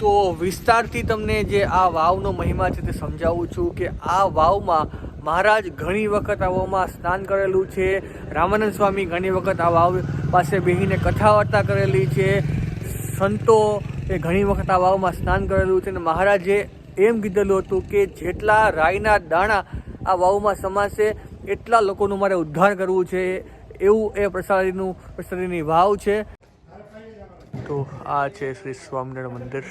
તો વિસ્તારથી તમને જે આ વાવનો મહિમા છે તે સમજાવું છું કે આ વાવમાં મહારાજ ઘણી વખત આ વાવમાં સ્નાન કરેલું છે. રામાનંદ સ્વામી ઘણી વખત આ વાવ પાસે બેહીને કથા વાર્તા કરેલી છે. સંતો એ ઘણી વખત આ વાવમાં સ્નાન કરેલું છે અને મહારાજે એમ કીધેલું હતું કે જેટલા રાઈના દાણા આ વાવમાં સમાશે, એટલા લોકોનું મારે ઉદ્ધાર કરવું છે. એવું એ પ્રસાદીનું, પ્રસાદીની વાવ છે. તો આ છે શ્રી સ્વામિનારાયણ મંદિર.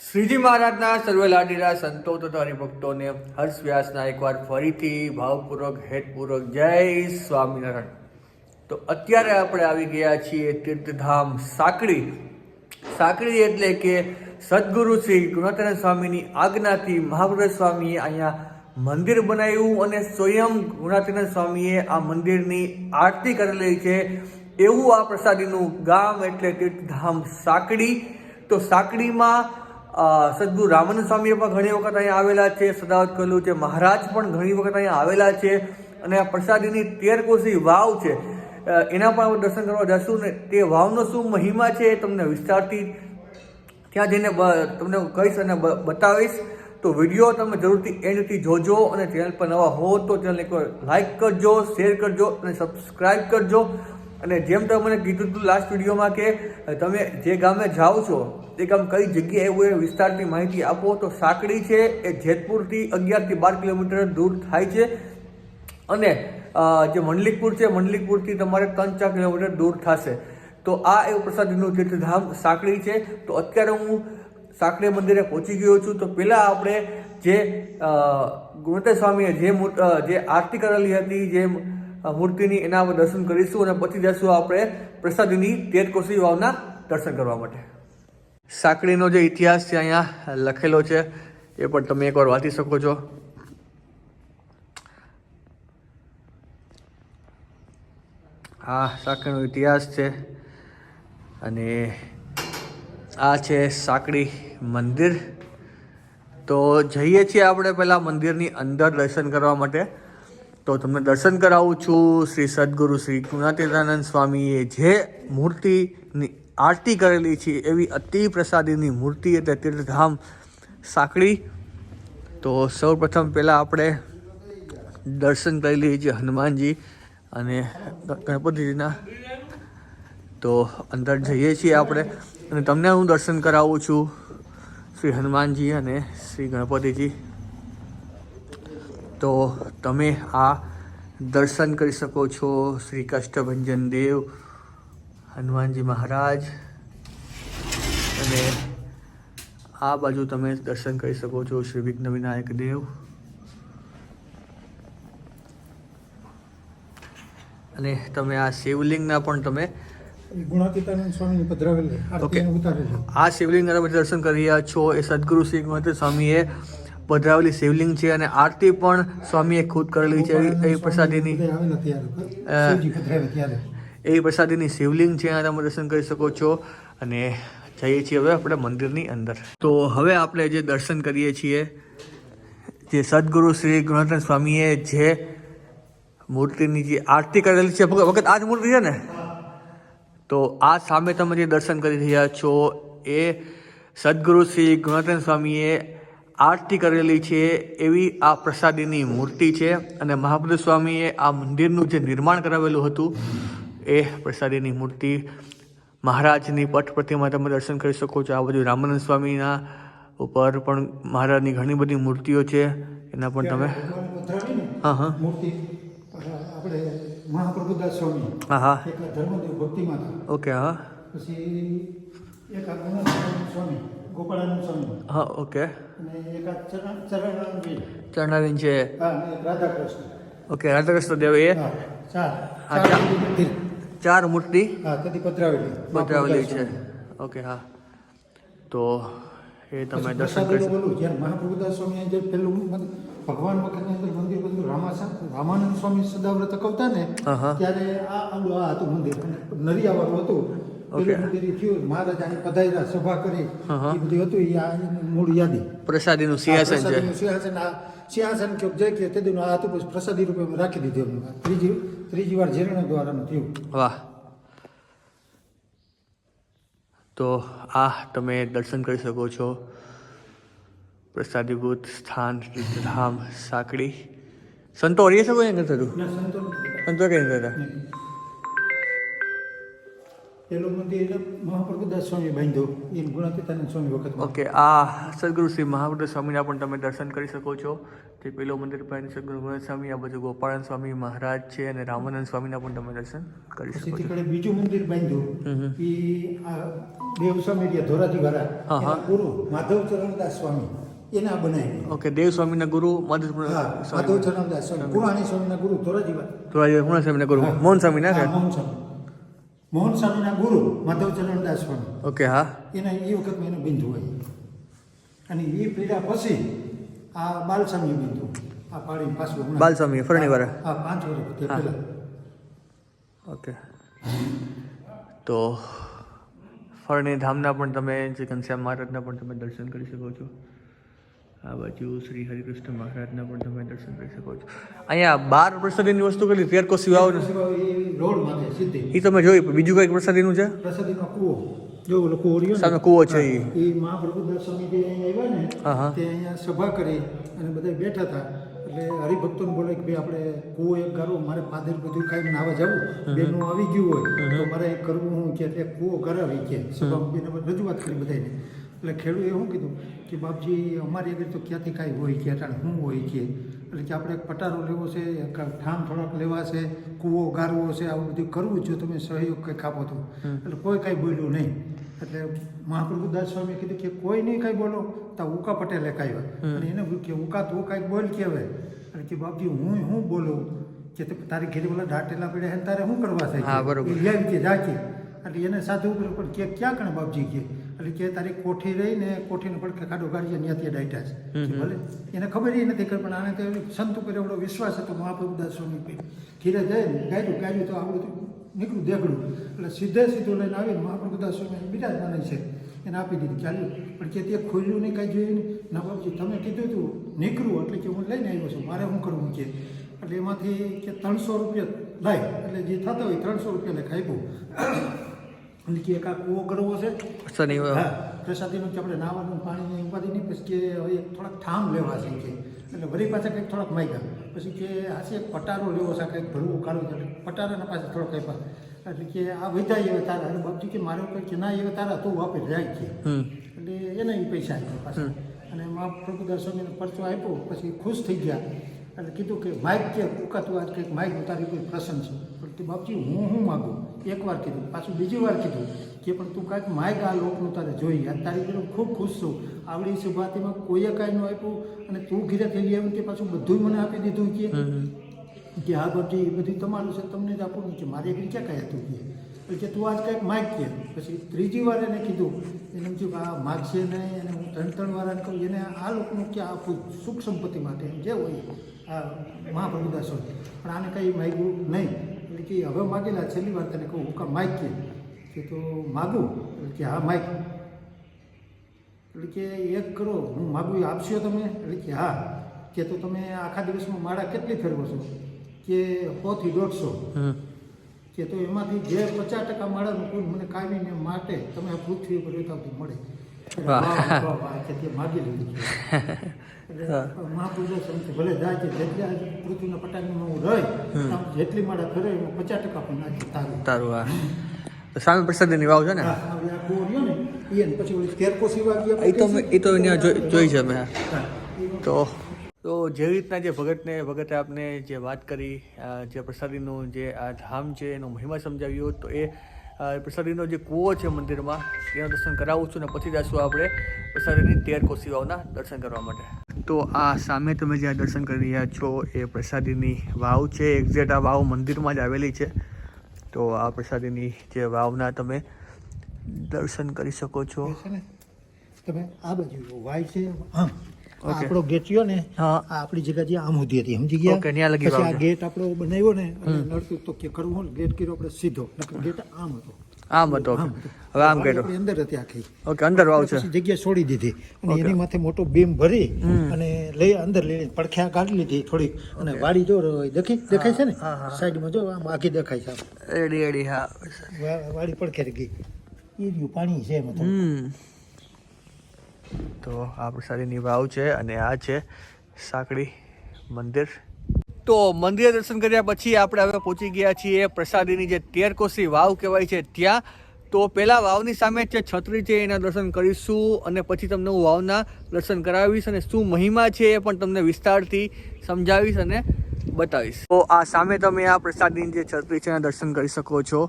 શ્રીજી મહારાજના સર્વે લાડીલા સંતો તથા હરિભક્તોને હર્ષ વ્યાસના એકવાર ફરીથી ભાવપૂર્વક, હેતપૂર્વક જય સ્વામિનારાયણ. તો અત્યારે આપણે આવી ગયા છીએ તીર્થધામ સાંકળી. સાંકળી એટલે કે સદગુરુ શ્રી ગુણાતન સ્વામીની આજ્ઞાથી મહાપ્રભુ સ્વામીએ અહીંયા મંદિર બનાવ્યું અને સ્વયં ગુણાતીનાથ સ્વામીએ આ મંદિરની આરતી કરેલી છે. એવું આ પ્રસાદીનું ગામ એટલે તીર્થધામ સાંકડી. તો સાંકડીમાં સદગુરુ રામાનંદ સ્વામીએ પણ ઘણી વખત અહીંયા આવેલા છે. સદાવત કરેલું છે, મહારાજ પણ ઘણી વખત અહીંયા આવેલા છે. અને આ પ્રસાદીની તેર કોસી વાવ છે. એના પણ દર્શન કરવા જશું ને તે વાવનો શું મહિમા છે તમને વિસ્તારથી ત્યાં જઈને તમને કહીશ અને બતાવીશ. તો વીડિયો તમે જરૂરથી એન્ડથી જોજો અને ચેનલ પર નવા હો તો ચેનલને એકવાર લાઇક કરજો શેર કરજો અને સબસ્ક્રાઈબ કરજો. અને જેમ તમે મને કીધું હતું લાસ્ટ વિડીયોમાં કે તમે જે ગામે જાઓ છો, તે ગામ કઈ જગ્યાએ એવું એ વિસ્તારની માહિતી આપો તો સાંકડી છે એ જેતપુરથી અગિયારથી બાર કિલોમીટર દૂર થાય છે. અને જે મંડલિકપુર છે, મંડલિકપુરથી તમારે ત્રણ ચાર કિલોમીટર દૂર થશે. તો આ એવું પ્રસાદીનું તીર્થધામ સાંકળી છે. તો અત્યારે હું સાંકળી મંદિરે પહોંચી ગયો છું તો પહેલાં આપણે જે અ, સ્વામીએ જે જે આરતી કરેલી હતી જે મૂર્તિની એના દર્શન કરીશું અને પછી જશું આપણે પ્રસાદીની તેરકોસી વાવના દર્શન કરવા માટે. સાંકળીનો જે ઇતિહાસ છે અહીંયા લખેલો છે એ પણ તમે એકવાર વાંચી શકો છો. આ સાંકળીનો ઇતિહાસ છે અને આ છે સાંકળી મંદિર. તો જઈએ છીએ આપણે પહેલાં મંદિરની અંદર દર્શન કરવા માટે. તો તમને દર્શન કરાવું છું શ્રી સદગુરુ શ્રી ગુણાતીતાનંદ સ્વામીએ જે મૂર્તિની આરતી કરેલી છે એવી અતિ પ્રસાદીની મૂર્તિ એટલે તીર્થધામ સાંકળી. તો સૌપ્રથમ પહેલાં આપણે દર્શન કરી લઈએ છીએ હનુમાનજી અને ગણપતિજીના. તો અંદર જઈએ છીએ આપણે. અને તમને હું દર્શન કરાવું છું. શ્રી હનુમાનજી અને શ્રી ગણપતિજી. તો તમે આ દર્શન કરી શકો છો શ્રી કષ્ટભંજન દેવ, હનુમાનજી મહારાજ. અને આ બાજુ તમે દર્શન કરી શકો છો શ્રી વિઘ્ન વિનાયક દેવ. અને તમે આ શિવલિંગના પણ તમે ગુણાતીતાનંદ સ્વામીની પધરાવેલી ઓકે. આ શિવલિંગ તમે દર્શન કરી રહ્યા છો. એ સદગુરુ શ્રી ગુણાતી સ્વામીએ પધરાવેલી શિવલિંગ છે અને આરતી પણ સ્વામીએ ખુદ કરેલી છે એવી પ્રસાદીની. એ પ્રસાદીની શિવલિંગ છે તમે દર્શન કરી શકો છો. અને જઈએ છીએ હવે આપણે મંદિરની અંદર. તો હવે આપણે જે દર્શન કરીએ છીએ જે સદગુરુ શ્રી ગુણાતન સ્વામીએ જે મૂર્તિની જે આરતી કરેલી છે. વખત વખત આ જ મૂર્તિ છે ને? તો આ સામે તમે જે દર્શન કરી રહ્યા છો એ સદગુરુ શ્રી ગુણાતન સ્વામીએ આરતી કરેલી છે એવી આ પ્રસાદીની મૂર્તિ છે અને મહાપુરુષ સ્વામીએ આ મંદિરનું જે નિર્માણ કરાવેલું હતું એ પ્રસાદીની મૂર્તિ મહારાજની પટ પ્રતિમા તમે દર્શન કરી શકો છો. આ બધું રામાનંદ સ્વામીના ઉપર પણ મહારાજની ઘણી બધી મૂર્તિઓ છે. એના પણ તમે હા હા. મૂર્તિ આપણે મહાપ્રભુદાસ સ્વામી હા એક ધર્મદેવ ધર્મદેવ ભક્તિમાતા. ઓકે હા પછી એક સ્વામી ગોપાળાનંદ સ્વામી. હા ઓકે. અને એક ચરણાનંદ ચરણાનંદ છે. રાધાકૃષ્ણ. ઓકે રાધાકૃષ્ણ દેવ એ? ચાર. ચાર. મૂર્તિ હા કદી પધરાવેલી. બતાવેલી છે. ઓકે હા. તો એ તમે દર્શન કરી બોલું જ્યારે મહાપ્રભુદાસ સ્વામી જે પેલું ભગવાન વખતની અંદર મંદિર બધું રામાસા રામાનંદ સ્વામી સદાવ્રત કવતા ને. ત્યારે આ આ હતું મંદિર. નરિયાવાળું હતું. સિંહાસન છે સિંહાસન કે જે કે તે પ્રસાદી રૂપે રાખી દીધું ત્રીજી ત્રીજી વાર જીર્ણ દ્વારા થયું. વાહ. તો આ તમે દર્શન કરી શકો છો. પ્રસાદીભૂત સ્થાન ધામ સાંકડી. સંતો હરીએ શકો નથી થતું? સંતો સંતો કઈ થતા? પેલું મંદિર સ્વામી બાંધ્યું એ ગુણાતીતાનંદ સ્વામી વખત ઓકે આ સદગુરુ શ્રી મહાવૃદ્ધ સ્વામીના પણ તમે દર્શન કરી શકો છો. તે પેલો મંદિર પાસે સદગુરુ ગણેશ સ્વામી આ બાજુ ગોપાળન સ્વામી મહારાજ છે અને રામાનંદ સ્વામીના પણ તમે દર્શન કરી શકો છો. બીજું મંદિર બાંધ્યું. એ આ દેવ સ્વામી રહ્યા ધોરાજી વાળા. ગુરુ માધવ ચરણદાસ સ્વામી. એના બનાવી ઓકે દેવ સ્વામીના ગુરુ માધવ હા માધવ ચરણદાસ સ્વામી. ગુરુ ધોરાજી ધોરાજી ગુરુ. મોહન સ્વામી ના મોહન સ્વામી. મોહન સ્વામીના ગુરુ માધવ ચરણદાસ સ્વામી. ઓકે હા. એના એ વખતમાં એનું બિંદુ હોય. અને એ પીડા પછી આ બાલસ્વામી બિંદુ આ પાડી પાછું બાલસ્વામી બાલસ્વામી, વાર. હા પાંચ વર્ષ. પહેલા. ઓકે તો ફરણી ધામના પણ તમે જે ઘનશ્યામ મહારાજના પણ તમે દર્શન કરી શકો છો. આ બાજુ શ્રી હરિકૃષ્ણ મહારાજના પણ તમે દર્શન કરી શકો છો. અહીંયા બાર પ્રસાદીની વસ્તુ કરી તેર કોશી એ રોડ માથે સીધી. એ તમે જોયું બીજું કંઈક પ્રસાદીનું છે? પ્રસાદીનો કૂવો. જો ઓલો કૂવો રહ્યો સામે કૂવો છે ઈ. એ મહાપ્રભુદાસ સ્વામી જે અહીંયા આવ્યા ને. તે અહીંયા સભા કરી અને બધા બેઠા હતા. એટલે હરિભક્તોને બોલે કે ભાઈ આપણે કૂવો એક ગારો મારે પાદર બધું ખાઈને નાવા જવું. બેનું આવી ગયું હોય તો મારે કરવું હું કે કૂવો કરાવી કે. બેને રજૂઆત કરી બધાને એટલે ખેડૂએ શું કીધું કે બાપજી અમારી આગળ તો ક્યાંથી કાંઈ હોય કે અટાણે શું હોય કે? એટલે કે આપણે પટારો લેવો છે ઠામ થોડાક લેવા છે કૂવો ગારવો છે આવું બધું કરવું જો તમે સહયોગ કંઈક આપો તો. એટલે કોઈ કાંઈ બોલ્યું નહીં. એટલે મહાપ્રભુદાસ સ્વામી કીધું કે કોઈ નહીં કાંઈ બોલો તો ઉકા પટેલે કાંઈ અને એને કે ઉકા તું કાંઈક બોલ કહેવાય. એટલે કે બાપજી હું હું બોલું? કે તારી ઘેરી બોલા દાટેલા પડ્યા તારે શું કરવા થાય બરોબર. કે જાકી એટલે એને સાધુ ઉપર પણ કે ક્યાં કણે બાપજી કે? એટલે કે તારી કોઠી રહી ને કોઠીને પડખે ખાડો ગાડીએ ત્યાં ત્યાં ડાયટા છે ભલે એને ખબર એ નથી ખબર પણ આને તો સંત ઉપર એવડો વિશ્વાસ હતો મહાપ્રભુદાસ સ્વામી પર. ધીરે જાય ને ગાયું ગાડ્યું તો આવડું નીકળું નીકળ્યું દેખડું એટલે સીધે સીધું લઈને આવીને મહાપ્રભુદાસ સ્વામી બીજા બિરાજમાન છે. એને આપી દીધી ચાલ્યું પણ કે તે ખોલ્યું નહીં કાંઈ જોયું નહીં. ના બાપજી તમે કીધું હતું નીકળું એટલે કે હું લઈને આવ્યો છું. મારે શું કરવું કે? એટલે એમાંથી કે ત્રણસો રૂપિયા લાય. એટલે જે થતા હોય ત્રણસો રૂપિયા લેખા એટલે કે આ કૂવો કરવો છે. પ્રસાદી હા પ્રસાદીનું કે આપણે નાવાનું પાણીની ઉપાધિ નહીં પછી કે હવે થોડાક ઠામ લેવા છે કે. એટલે વળી પાછા કંઈક થોડાક માગ્યા. પછી કે હાશે પટારો લેવો છે કંઈક ભરવું કાઢવું એટલે પટારાના પાસે થોડોક કંઈ એટલે કે આ વધાઈ એવા તારા. અને બાપજી કે મારે કંઈ કે ના હવે તારા તું વાપરી જાય છે એટલે એના પૈસા આપ્યા પાછા. અને મા પ્રભુદાસ સ્વામીને પરચો આપ્યો પછી ખુશ થઈ ગયા. એટલે કીધું કે માઇક કે કુકા તું આજ કંઈક માઇક તારી કોઈ પ્રસન્ન છે. પણ તે બાપજી હું હું માગું? એકવાર કીધું પાછું બીજી વાર કીધું કે પણ તું કાંઈક માઇક આ લોકનું તારે જોઈએ આ તારી પેલું ખૂબ ખુશ છું. આવડી શુભાતીમાં કોઈએ કાંઈ ન આપ્યું અને તું ઘીરેથી લઈ આવ્યું તે પાછું બધું મને આપી દીધું કે કે હા બધી એ બધું તમારું છે તમને જ આપવું કે મારે એવી ક્યાં કાંઈ હતું કે? કે તું આજ કંઈક માગ કે. પછી ત્રીજી વાર એને કીધું એને એમ થયું કે આ માગશે નહીં અને હું ત્રણ ત્રણ વાર કહું એને આ લોકોનું કે આપું સુખ સંપત્તિ માટે એમ જે હોય આ મહાપ્રભુદાસ હોય પણ આને કંઈ માગ્યું નહીં. એટલે કે હવે માગેલા છેલ્લી વાર તને કહું હું કાં માગ કે? તો માગું. એટલે કે હા માગ એટલે કે એક કરો હું માગું આપશો તમે? એટલે કે હા. કે તો તમે આખા દિવસમાં માળા કેટલી ફેરવો છો? કે સોથી દોઢસો. કે તો એમાંથી જે પચાસ ટકા માળાનું કુલ મને કાઢીને માટે તમે આ પૃથ્વી ઉપર વેતાવતી મળે. મહાપુરુષો સમજે ભલે જાય છે. જેટલા પૃથ્વીના પટાંગમાં હું રહી જેટલી માળા ફેરે એમાં પચાસ ટકા પણ નાખી તારું. તારું સામે પ્રસાદીની વાવ છે ને? હા, એ પછી તો એ તો જોઈ છે મેં તો તો જેવી રીતના જે ભગતને ભગતે આપને જે વાત કરી જે પ્રસાદીનું જે આ ધામ છે એનો મહિમા સમજાવ્યો તો એ પ્રસાદીનો જે કૂવો છે મંદિરમાં એના દર્શન કરાવું છું અને પછી જઈશું આપણે પ્રસાદીની તેર કોશિકાઓના દર્શન કરવા માટે. તો આ સામે તમે જ્યાં દર્શન કરી રહ્યા છો, એ પ્રસાદીની વાવ છે. એક્ઝેક્ટ આ વાવ મંદિરમાં જ આવેલી છે. તો આ પ્રસાદીની જે વાવના તમે દર્શન કરી શકો છો. તમે આ બાજુ વાય છે આમ. આપણો ગેટ રહ્યો ને આપણી જગ્યા જે આમ સુધી હતી સમજી ગયા? પછી આ. ગેટ આપણો બનાવ્યો ને નડતું તો કે કરવું હોય ગેટ કર્યો આપણે સીધો. ગેટ આમ હતો. આમ હતો હવે આમ કર્યો. અંદર હતી આખી. ઓકે અંદર વાવ છે. જગ્યા છોડી દીધી. અને એની માથે મોટો બીમ ભરી અને લઈ અંદર લઈ પડખ્યા કાઢી લીધી થોડીક. અને વાડી જો દેખી? દેખાય છે ને. સાઈડમાં જો આમ આખી દેખાય છે એડી રેડી હા. વાડી પડખે ગઈ. એ રહ્યું પાણી છે એમાં થોડું. તો આ પ્રસાદીની વાવ છે અને આ છે સાંકડી મંદિર. તો મંદિરે દર્શન કર્યા પછી આપણે હવે પહોંચી ગયા છીએ પ્રસાદીની જે તેરકોસી વાવ કહેવાય છે ત્યાં. તો પહેલાં વાવની સામે જે છત્રી છે, એના દર્શન કરીશું અને પછી તમને હું વાવના દર્શન કરાવીશ અને શું મહિમા છે એ પણ તમને વિસ્તારથી સમજાવીશ અને બતાવીશ. તો આ સામે તમે આ પ્રસાદીની જે છત્રી છે એના દર્શન કરી શકો છો.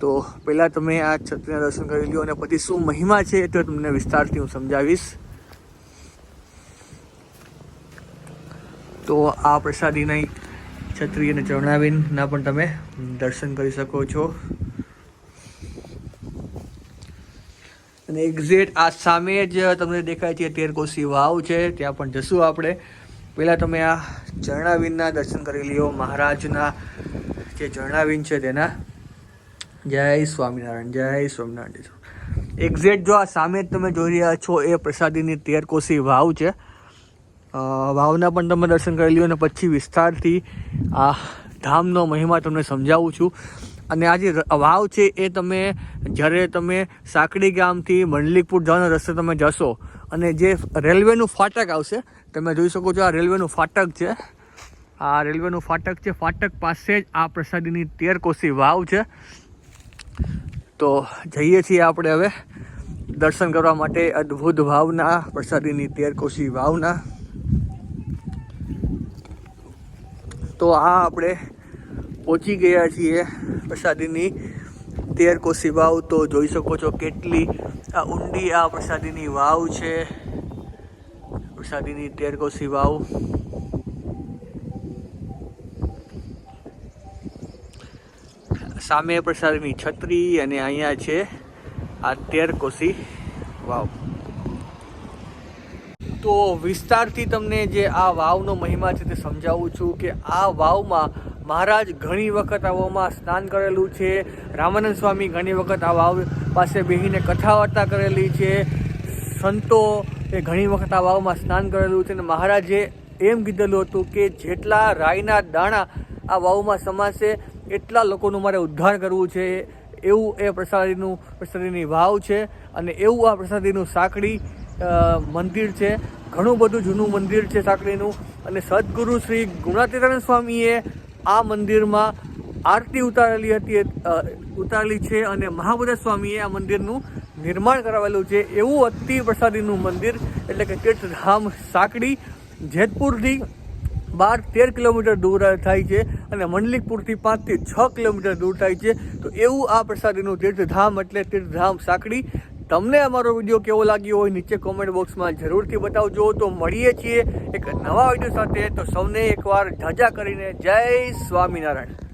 તો પહેલાં તમે આ છત્રીના દર્શન કરી લો અને પછી શું મહિમા છે તો તમને વિસ્તારથી હું સમજાવીશ. તો આ પ્રસાદીની છત્રી અને ચરણાવીનના પણ તમે દર્શન કરી શકો છો. અને એક્ઝેક્ટ આ સામે જ તમને દેખાય છે તેર કોશી વાવ છે, ત્યાં પણ જશું આપણે. પહેલાં તમે આ ચરણાવીનના દર્શન કરી લ્યો, મહારાજના જે ચરણાવીન છે તેના. જય સ્વામિનારાયણ જય સ્વામિનારાયણ એક્ઝેક્ટ જો આ સામે તમે જોઈ રહ્યા છો એ પ્રસાદીની તેરકોસી વાવ છે. વાવના પણ તમે દર્શન કરી લ્યો અને પછી વિસ્તારથી આ ધામનો મહિમા તમને સમજાવું છું. અને આ જે વાવ છે એ તમે જ્યારે તમે સાંકડી ગામથી મંડલીકપુર જવાના રસ્તે તમે જશો અને જે રેલવેનું ફાટક આવશે, તમે જોઈ શકો છો આ રેલવેનું ફાટક છે. આ રેલવેનું ફાટક છે, ફાટક પાસે જ આ પ્રસાદીની તેરકોસી વાવ છે. તો જઈએ છીએ આપણે હવે દર્શન કરવા માટે અદ્ભુત ભાવના, પ્રસાદીની તેરકોસી વાવના તો આ આપણે પહોંચી ગયા છીએ પ્રસાદીની તેરકોસી વાવ તો જોઈ શકો છો કેટલી આ ઊંડી આ પ્રસાદીની વાવ છે. પ્રસાદીની તેરકોસી વાવ સામે પ્રસારની છત્રી અને અહીંયા છે આ તેરકોસી વાવ. તો વિસ્તારથી તમને જે આ વાવનો મહિમા છે તે સમજાવું છું કે આ વાવમાં મહારાજ ઘણી વખત આ વાવમાં સ્નાન કરેલું છે. રામાનંદ સ્વામી ઘણી વખત આ વાવ પાસે બેહીને કથા વાર્તા કરેલી છે. સંતો એ ઘણી વખત આ વાવમાં સ્નાન કરેલું છે અને મહારાજે એમ કીધેલું હતું કે જેટલા રાઈના દાણા આ વાવમાં સમાશે એટલા લોકોનું મારે ઉદ્ધાર કરવું છે, એવું એ પ્રસાદીનું, પ્રસાદીની વાવ છે અને એવું આ પ્રસાદીનું સાંકડી મંદિર છે. ઘણું બધું જૂનું મંદિર છે સાંકડીનું અને સદગુરુ શ્રી ગુણાતીતાનંદ સ્વામીએ આ મંદિરમાં આરતી ઉતારેલી હતી ઉતારેલી છે અને મહાબુદ્ધ સ્વામીએ આ મંદિરનું નિર્માણ કરાવેલું છે. એવું અતિ પ્રસાદીનું મંદિર એટલે કે તીર્થધામ સાંકડી જેતપુરથી બાર તેર કિલોમીટર દૂર થાય છે અને મંડલિકપુરથી પાંચથી છ કિલોમીટર દૂર થાય છે. તો એવું આ પ્રસાદીનું તીર્થધામ એટલે તીર્થધામ સાંકડી. તમને અમારો વીડિયો કેવો લાગ્યો હોય નીચે કોમેન્ટ બોક્સમાં જરૂરથી બતાવજો. તો મળીએ છીએ એક નવા વીડિયો સાથે. તો સૌને એકવાર ધજા કરીને જય સ્વામિનારાયણ.